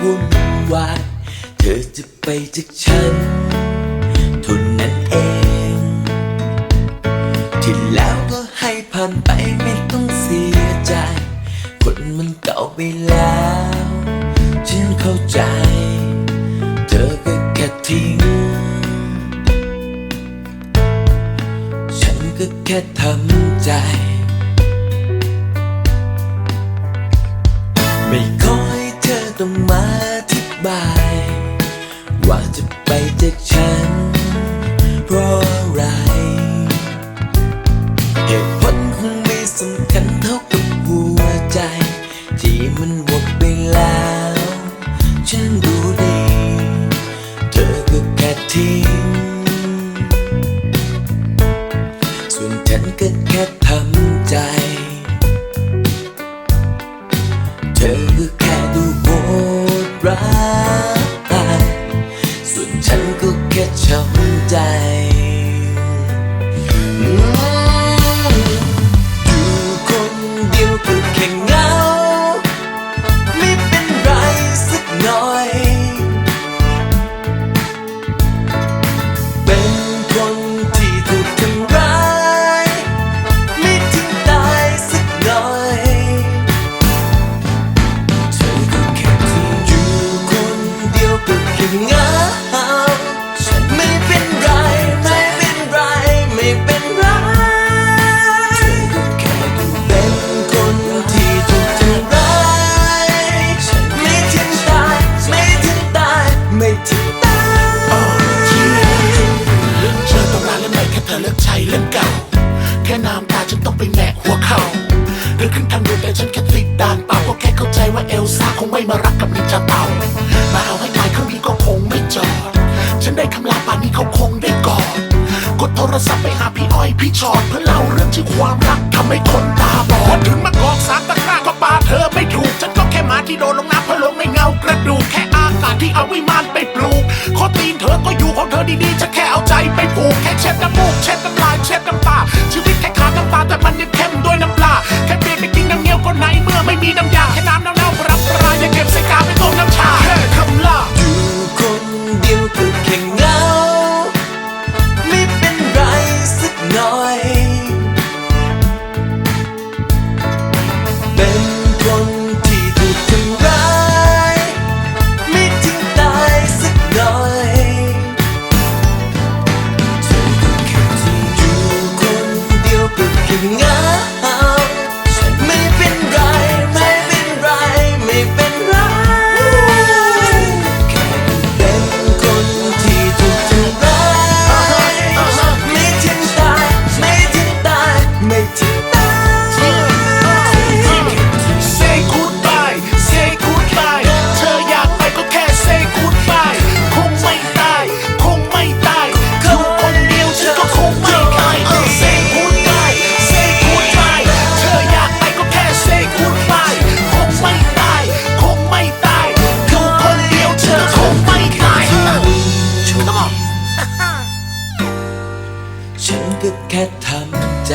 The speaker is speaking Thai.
วุ่นวาย เธอจะไปจากฉันทุนนั้นเอง ที่แล้วก็ให้ผ่านไปไม่ต้องเสียใจ คนมันเก่าไปแล้ว ฉันเข้าใจ เธอก็แค่ทิ้ง ฉันก็แค่ทำใจ ต้องมาอธิบาย ว่าจะไปจากฉัน เพราะอะไร เหตุผลคงไม่สำคัญเท่ากับหัวใจ ที่มันหมดไปแล้ว ฉัน ฉันก็แค่ช้ำใจ ลซ่าคงไม่มารักกับนินจาเต่า มาเอาให้ตายเครื่องบินก็คงไม่จอด ฉันได้คำลาป่านนี้เขาคงได้กอด กดโทรศัพท์ไปหาพี่อ้อยพี่ชอดเพื่อเล่าเรื่องที่ความรักทำให้คนตาบอดถึงมากอกสารตะกร้าก็ปาเธอไม่ถูก ฉันก็แค่หมาที่โดนลงน้ำเพราะลงในเงากระดูกแค่อากาศที่เอาวิมานไปปลูกขอตีนเธอก็อยู่ของเธอดีๆ จะแค่เอาใจไปผูกแค่เช็ดน้ำมูกเช็ดน้ำลายเช็ด ก็ ก็แค่ทำใจ